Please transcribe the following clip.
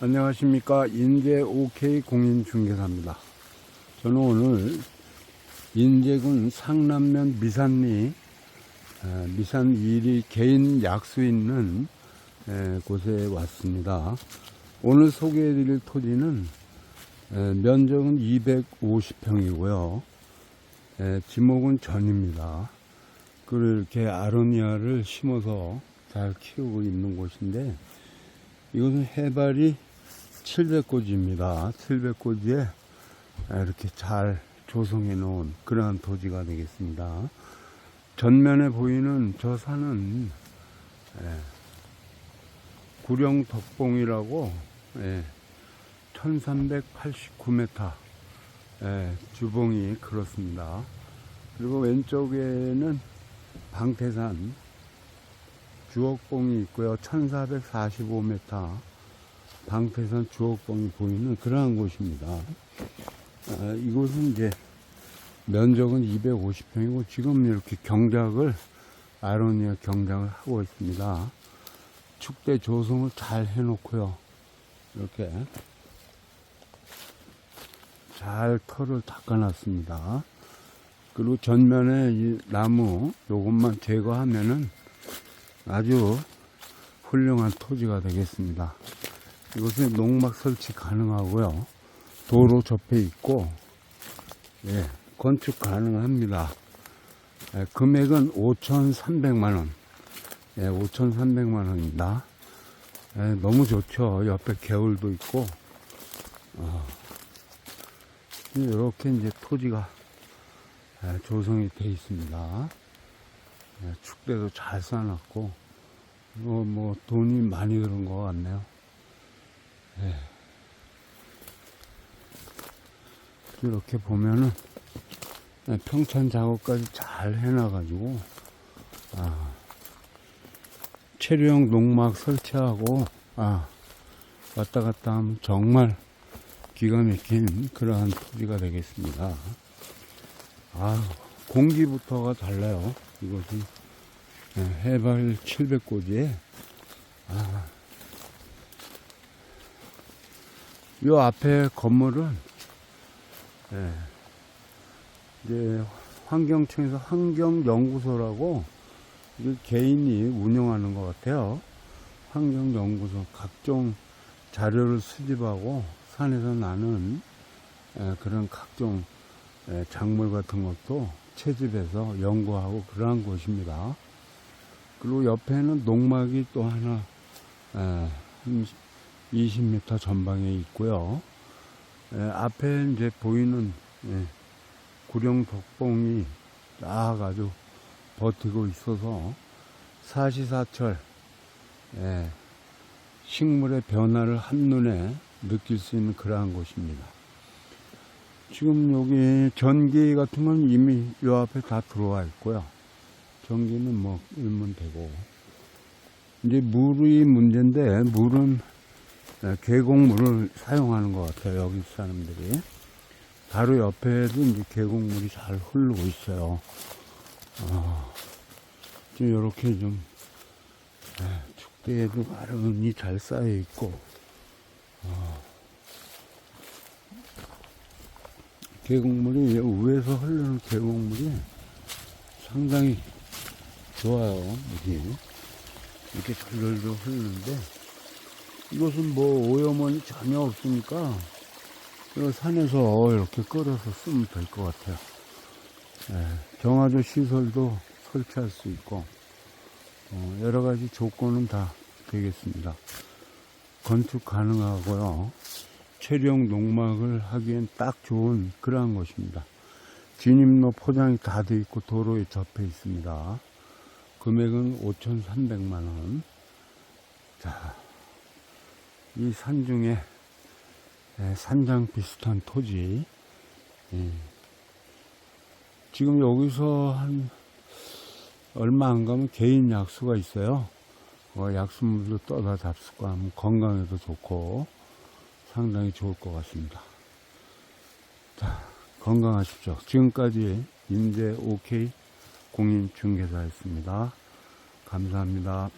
안녕하십니까 인제 OK 공인중개사입니다. 저는 오늘 인제군 상남면 미산리 에, 미산 1위 개인 약수 있는 에, 곳에 왔습니다. 오늘 소개해드릴 토지는 에, 면적은 250평이고요. 지목은 전입니다. 그리고 이렇게 아로니아를 심어서 잘 키우고 있는 곳인데 이것은 해발이 700고지입니다. 700고지에 이렇게 잘 조성해 놓은 그러한 토지가 되겠습니다. 전면에 보이는 저 산은 예, 구령 덕봉이라고 예, 1389m 예, 주봉이 그렇습니다. 그리고 왼쪽에는 방태산 주옥봉이 있고요. 1445m 방태산 주옥봉이 보이는 그러한 곳입니다. 아, 이곳은 이제 면적은 250평이고 지금 이렇게 경작을 아로니아 경작을 하고 있습니다. 축대 조성을 잘 해놓고요. 이렇게 잘 털을 닦아놨습니다. 그리고 전면에 이 나무 요것만 제거하면은 아주 훌륭한 토지가 되겠습니다. 이곳에 농막 설치 가능하고요. 도로 접해 있고, 예, 건축 가능합니다. 예, 금액은 5,300만원. 예, 5,300만원입니다. 예, 너무 좋죠. 옆에 개울도 있고, 어, 이렇게 이제 토지가 예, 조성이 되어 있습니다. 예, 축대도 잘 쌓아놨고, 뭐, 뭐, 돈이 많이 들은 것 같네요. 예. 이렇게 보면은, 예, 평찬 작업까지 잘 해놔가지고, 아, 체류형 농막 설치하고, 아, 왔다 갔다 하면 정말 기가 막힌 그러한 토지가 되겠습니다. 아, 공기부터가 달라요. 이것은 예, 해발 700고지에 아, 요 앞에 건물은 예, 이제 환경청에서 환경연구소라고 개인이 운영하는 것 같아요. 환경연구소 각종 자료를 수집하고 산에서 나는 예, 그런 각종 예, 작물 같은 것도 채집해서 연구하고 그러한 곳입니다. 그리고 옆에는 농막이 또 하나 에, 한 20m 전방에 있고요. 에, 앞에 이제 보이는 예, 구령 덕봉이 딱 아주 버티고 있어서 사시사철 예, 식물의 변화를 한눈에 느낄 수 있는 그러한 곳입니다. 지금 여기 전기 같은 건 이미 요 앞에 다 들어와 있고요. 전기는 뭐 일면 되고 이제 물이 문제인데 물은 예, 계곡물을 사용하는 것 같아요. 여기 사람들이 바로 옆에도 이제 계곡물이 잘 흐르고 있어요. 어, 지금 이렇게 좀 예, 축대에도 아름이 잘 쌓여 있고 어, 계곡물이 위에서 흐르는 계곡물이 상당히 좋아요. 물이 이렇게 절절절 흐르는데 이것은 뭐 오염원이 전혀 없으니까 이 산에서 이렇게 끌어서 쓰면 될 것 같아요. 예, 정화조 시설도 설치할 수 있고 어, 여러 가지 조건은 다 되겠습니다. 건축 가능하고요. 체류형 농막을 하기엔 딱 좋은 그러한 곳입니다. 진입로 포장이 다 돼 있고 도로에 접해 있습니다. 금액은 5,300만 원. 자, 이 산중에 예, 산장 비슷한 토지. 예. 지금 여기서 한 얼마 안 가면 개인 약수가 있어요. 어, 약수물도 떠다 잡수고 하면 건강에도 좋고 상당히 좋을 것 같습니다. 자, 건강하십시오. 지금까지 인제 OK 공인중개사였습니다. 감사합니다.